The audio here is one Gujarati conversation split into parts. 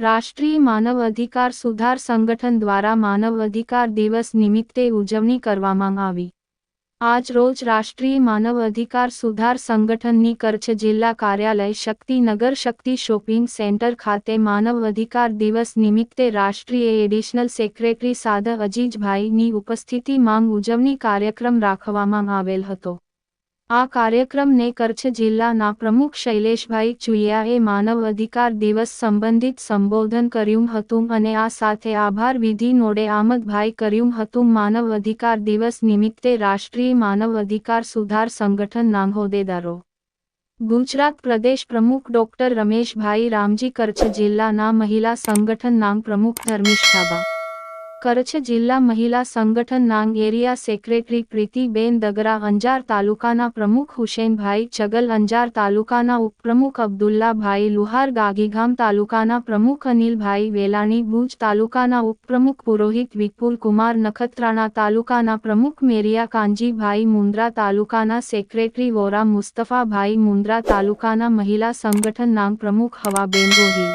રાષ્ટ્રીય માનવ અધિકાર સુધાર સંગઠન દ્વારા માનવ અધિકાર દિવસ નિમિત્તે ઉજવણી કરવામાં આવી. આજ રોજ રાષ્ટ્રીય માનવ અધિકાર સુધાર સંગઠનની કચ્છ જિલ્લા કાર્યાલય શક્તિનગર શક્તિ શોપિંગ સેન્ટર ખાતે માનવ અધિકાર દિવસ નિમિત્તે રાષ્ટ્રીય એડિશનલ સેક્રેટરી સાદ અજીજભાઈની ઉપસ્થિતિમાં ઉજવણી કાર્યક્રમ રાખવામાં આવેલ હતો. આ કાર્યક્રમને કચ્છ જિલ્લાના પ્રમુખ શૈલેષભાઈ ચુલિયાએ માનવ અધિકાર દિવસ સંબંધિત સંબોધન કર્યું હતું અને આ સાથે આભાર વિધિ નોડે આમદભાઈ કર્યું હતું. માનવ અધિકાર દિવસ નિમિત્તે રાષ્ટ્રીય માનવ અધિકાર સુધાર સંગઠનના હોદ્દેદારો ગુજરાત પ્રદેશ પ્રમુખ ડોક્ટર રમેશભાઈ રામજી કચ્છ જિલ્લાના મહિલા સંગઠનના પ્રમુખ ધર્મિષ્ઠાબા કચ્છ જિલ્લા મહિલા સંગઠન નાંગ એરિયા સેક્રેટરી પ્રીતિબેન દગરા અંજાર તાલુકાના પ્રમુખ હુસેનભાઈ ચગલ અંજાર તાલુકાના ઉપપ્રમુખ અબ્દુલ્લાભાઈ લુહાર ગાગીગામ તાલુકાના પ્રમુખ અનિલભાઈ વેલાણી ભુજ તાલુકાના ઉપપ્રમુખ પુરોહિત વિપુલ કુમાર નખત્રાણા તાલુકાના પ્રમુખ મેરિયા કાંજીભાઈ મુન્દ્રા તાલુકાના સેક્રેટરી વોરા મુસ્તફાભાઈ મુન્દ્રા તાલુકાના મહિલા સંગઠન નાંગ પ્રમુખ હવાબેન ગોહિલ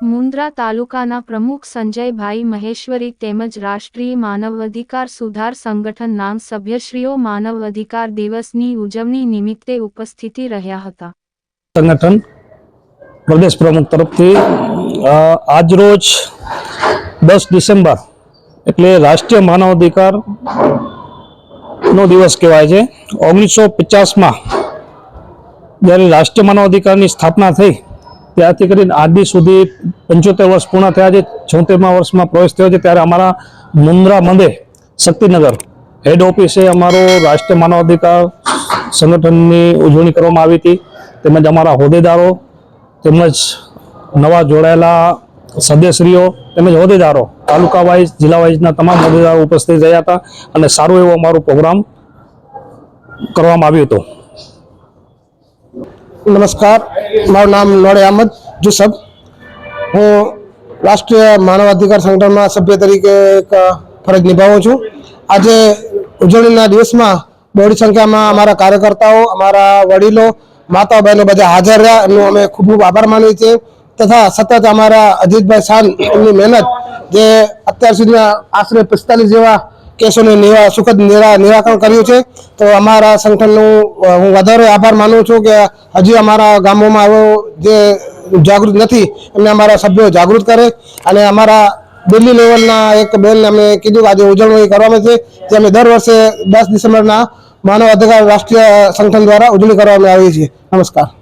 મુન્દ્રા તાલુકાના પ્રમુખ સંજયભાઈ મહેશ્વરી તેમજ રાષ્ટ્રીય માનવ અધિકાર સુધાર સંગઠનના સભ્યશ્રીઓ માનવ અધિકાર દિવસની ઉજવણી નિમિત્તે ઉપસ્થિતિ રહ્યા હતા. સંગઠન પ્રદેશ પ્રમુખ તરફથી આજરોજ દસ ડિસેમ્બર એટલે રાષ્ટ્રીય માનવ અધિકાર નો દિવસ કહેવાય છે. ઓગણીસો પચાસમાં જ્યારે રાષ્ટ્રીય માનવ અધિકારની સ્થાપના થઈ ત્યારથી કરીને આજ સુધી પંચોતેર વર્ષ પૂર્ણ થયા છે. છોતેરમા વર્ષમાં પ્રવેશ થયો છે. ત્યારે અમારા મુન્દ્રા મંદે શક્તિનગર હેડ ઓફિસે અમારો રાષ્ટ્રીય માનવ અધિકાર સંગઠનની ઉજવણી કરવામાં આવી હતી. તેમજ અમારા હોદ્દેદારો તેમજ નવા જોડાયેલા સદસ્યશ્રીઓ તેમજ હોદ્દેદારો તાલુકા વાઇઝ, જિલ્લા વાઇઝના તમામ હોદ્દેદારો ઉપસ્થિત રહ્યા હતા અને સારો એવો અમારો પ્રોગ્રામ કરવામાં આવ્યો હતો. નમસ્કાર. મારું નામ નોડે અહમદ જુસબ. હું રાષ્ટ્રીય માનવ અધિકાર સંગઠનમાં સભ્ય તરીકે એક ફરજ નિભાવું છું. આજે ઉજવણીના દિવસમાં બહોળી સંખ્યામાં અમારા કાર્યકર્તાઓ, અમારા વડીલો માતા બહેનો બધા હાજર રહ્યા. એમનો અમે ખૂબ ખૂબ આભાર માનીએ છીએ. તથા સતત અમારા અજીતભાઈ શાન એમની મહેનત જે અત્યાર સુધીના આશરે પિસ્તાલીસ જેવા કેસોનું સુખદ નિરા, નિરાકરણ કર્યું છે. તો અમારા સંગઠનનું હું વધારે આભાર માનું છું કે હજી અમારા ગામોમાં આવો જે જાગૃત નથી, એમને અમારા સભ્યો જાગૃત કરે અને અમારા દિલ્હી લેવલના એક બેનને અમે કીધું કે આજે ઉજવણી કરવામાં છે તે અમે દર વર્ષે દસ ડિસેમ્બરના માનવ અધિકાર રાષ્ટ્રીય સંગઠન દ્વારા ઉજવણી કરવામાં આવી છે નમસ્કાર.